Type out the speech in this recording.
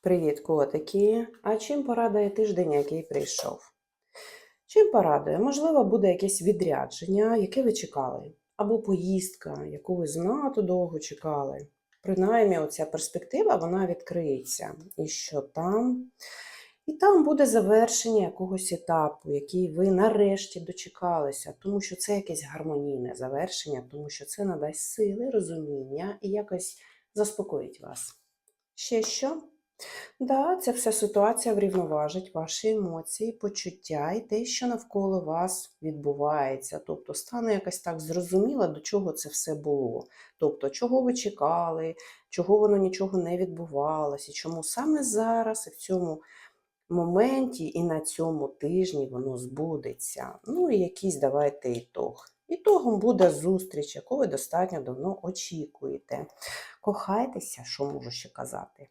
Привіт, котики! А чим порадує тиждень, який прийшов? Чим порадує? Можливо, буде якесь відрядження, яке ви чекали, або поїздка, яку ви знато довго чекали. Принаймні, оця перспектива вона відкриється. І що там? І там буде завершення якогось етапу, який ви нарешті дочекалися, тому що це якесь гармонійне завершення, тому що це надасть сили, розуміння і якось заспокоїть вас. Ще що? Да, ця вся ситуація врівноважить ваші емоції, почуття і те, що навколо вас відбувається. Тобто стане якось так зрозуміло, до чого це все було. Тобто, чого ви чекали, чого воно нічого не відбувалося, чому саме зараз і в цьому моменті і на цьому тижні воно збудеться. Ну і якийсь давайте ітог. Ітогом буде зустріч, яку ви достатньо давно очікуєте. Кохайтеся, що можу ще казати.